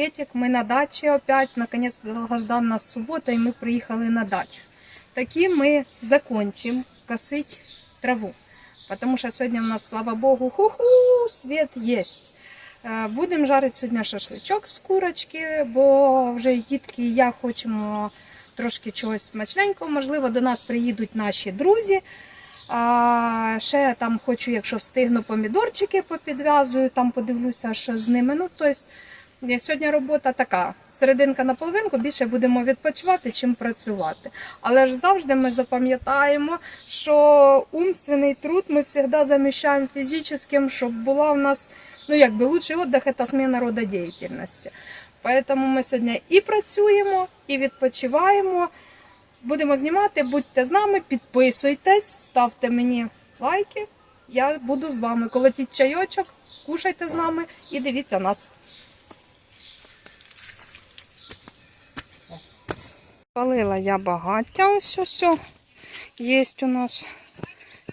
Приветик, мы на даче опять, наконец долгожданная суббота, и мы приехали на дачу. Таки мы закончим косить траву, потому что сегодня у нас, слава богу, ху-ху, свет есть. Е, Будемо жарити сьогодні шашличок з курочки, бо вже і дітки, і я хочемо трошки чогось смачненького. Можливо, до нас приїдуть наші друзі. А, ще я там хочу, якщо встигну, помідорчики попідв'язую, там подивлюся, що з ними. Ну, тобто, е, сьогодні робота така: серединка на половинку, більше будемо відпочивати, чим працювати. Але ж завжди ми запам'ятаємо, що умственний труд ми завжди заміщаємо фізичним, щоб була у нас, ну якби лучший віддих – це зміна роду діяльності. Поэтому ми сьогодні і працюємо, і відпочиваємо. Будемо знімати, будьте з нами, підписуйтесь, ставте мені лайки. Я буду з вами. Колотіть чайочок, кушайте з нами і дивіться нас. Палила я багаття, ось ось є у нас.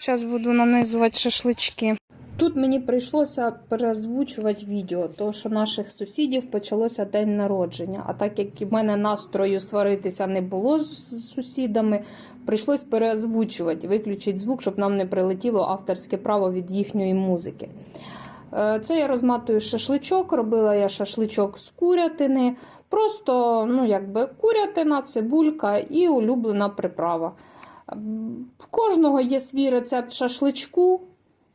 Зараз буду нанизувати шашлички. Тут мені прийшлося перезвучувати відео, тому що наших сусідів почалося день народження. А так як в мене настрою сваритися не було з сусідами, прийшлось переозвучувати, виключити звук, щоб нам не прилетіло авторське право від їхньої музики. Е, Це я розматую шашличок, робила я шашличок з курятини. Просто ну, якби курятина, цибулька і улюблена приправа. В кожного є свій рецепт шашличку.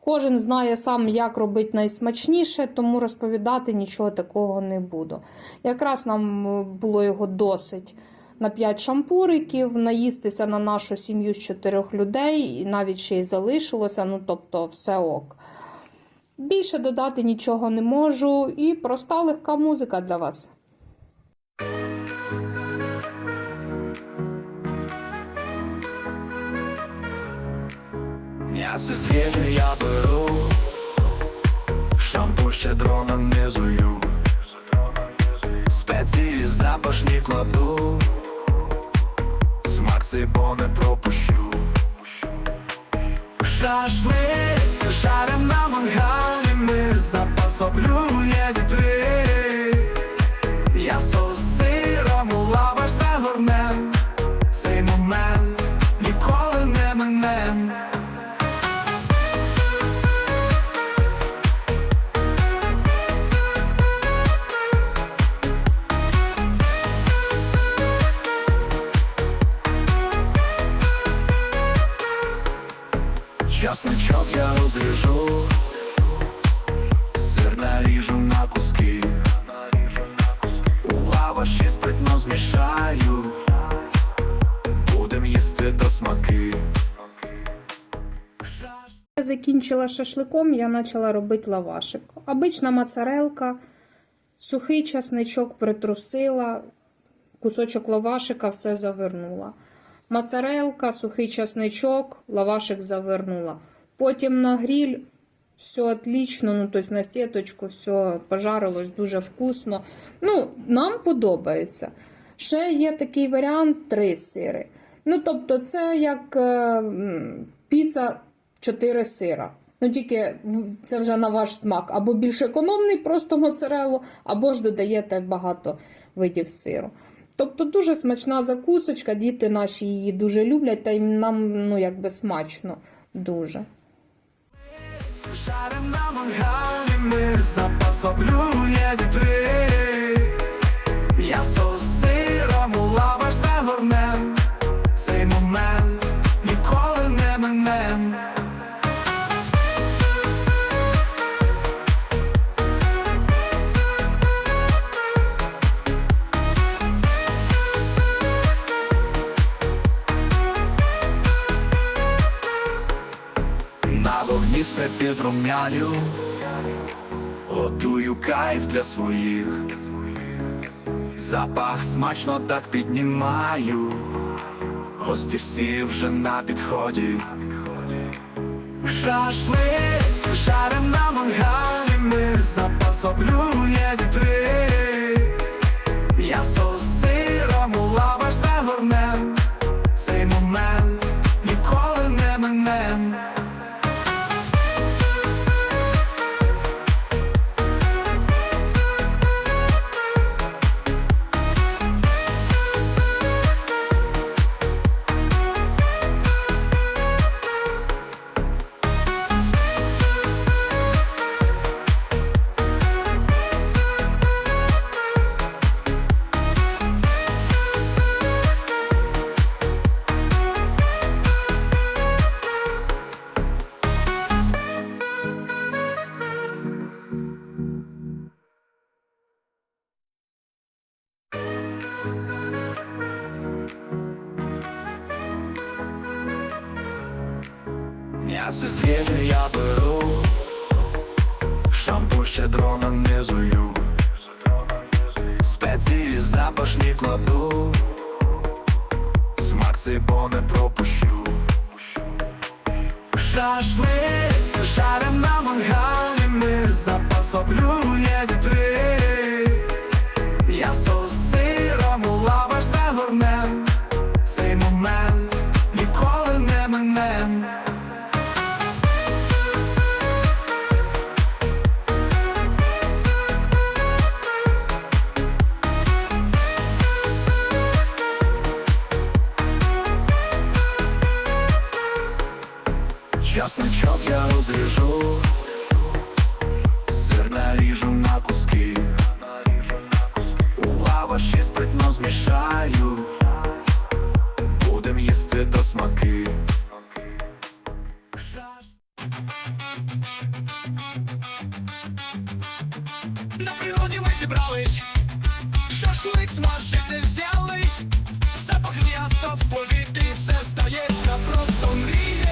Кожен знає сам, як робити найсмачніше, тому розповідати нічого такого не буду. Якраз нам було його досить на 5 шампуриків, наїстися на нашу сім'ю з чотирьох людей, і навіть ще й залишилося, ну тобто все ок. Більше додати нічого не можу, і проста легка музика для вас. М'ясо свіже я беру, шампур щедро нанизую, спеції запашні кладу, смак цей бо не пропущу. Шашлик жарим на мангалі, ми запас облює вітри. Я з я розріжу, сир наріжу на куски, у лаваші спритно змішаю, будем їсти до смаки. Я закінчила шашликом, я почала робити лавашик. Обична моцарелка, сухий часничок притрусила, кусочок лавашика все завернула. Моцарелка, сухий часничок, лавашик завернула. Потім на гриль, все отлично, ну, тобто на сіточку, все пожарилось дуже вкусно. Ну, нам подобається. Ще є такий варіант три сири. Ну, тобто, це як е, піца 4 сира. Ну, тільки це вже на ваш смак. Або більш економний, просто моцарелло, або ж додаєте багато видів сиру. Тобто дуже смачна закусочка, діти наші її дуже люблять, та й нам ну, якби смачно дуже. Жарим на мангалі, мир запас облює вітри. Я сосиром сиром у все підрумяню, готую кайф для своїх. Запах смачно так піднімаю, гості всі вже на підході. Шашлик жарим на мангалі, ми запас облює вітри. М'ясо звідти я беру, шампу щедро нанизую, спеції запашні кладу, смак цей бо не пропущу. Шашлик жарим на мангалі, ми запас облює вітри. Часничок я розріжу, сир наріжу на куски, у лаваші спритно змішаю, будем їсти до смаки. На природі ми зібрались, шашлик смажити взялись, запах м'яса в повітрі, все стається просто мрією.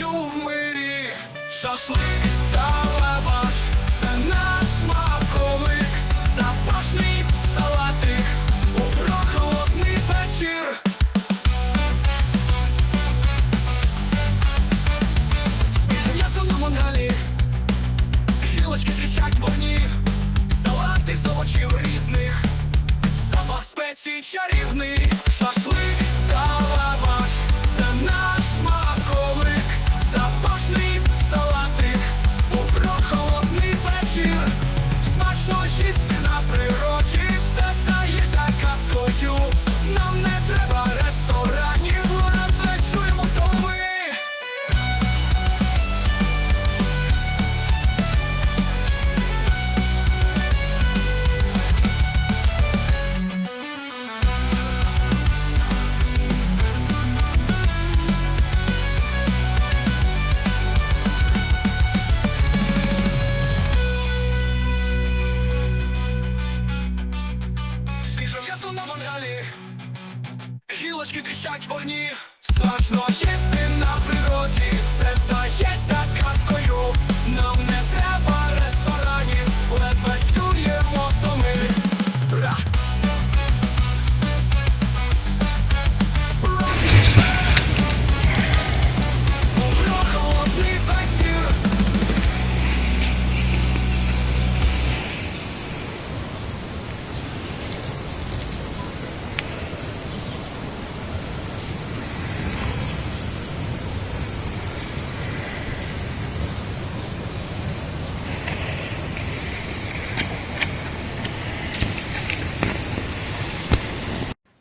Тобою в мирі. Шашлик та лаваш, це наш смаковик, запашний салатик, у прохолодний вечір. Свіже м'ясо на мангалі Гілочки тріщать в вогні Салати з овочів різних Запах спецій чарівний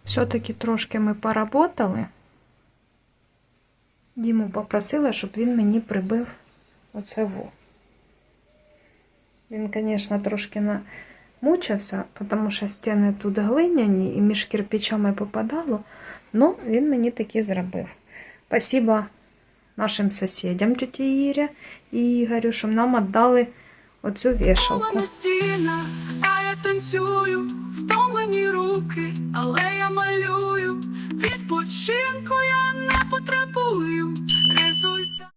Все-таки трошки ми поработали. Діму попросила, щоб він мені прибив оце во. Він, звісно, трошки намучився, тому що стіни тут глиняні і між кирпичами попадало, але він мені таки зробив. Спасибо нашим сусідям, тіті Ірі і Ігорю, що нам віддали оцю вішалку. я танцюю, руки, але я малюю. Відпочинку я не потребую.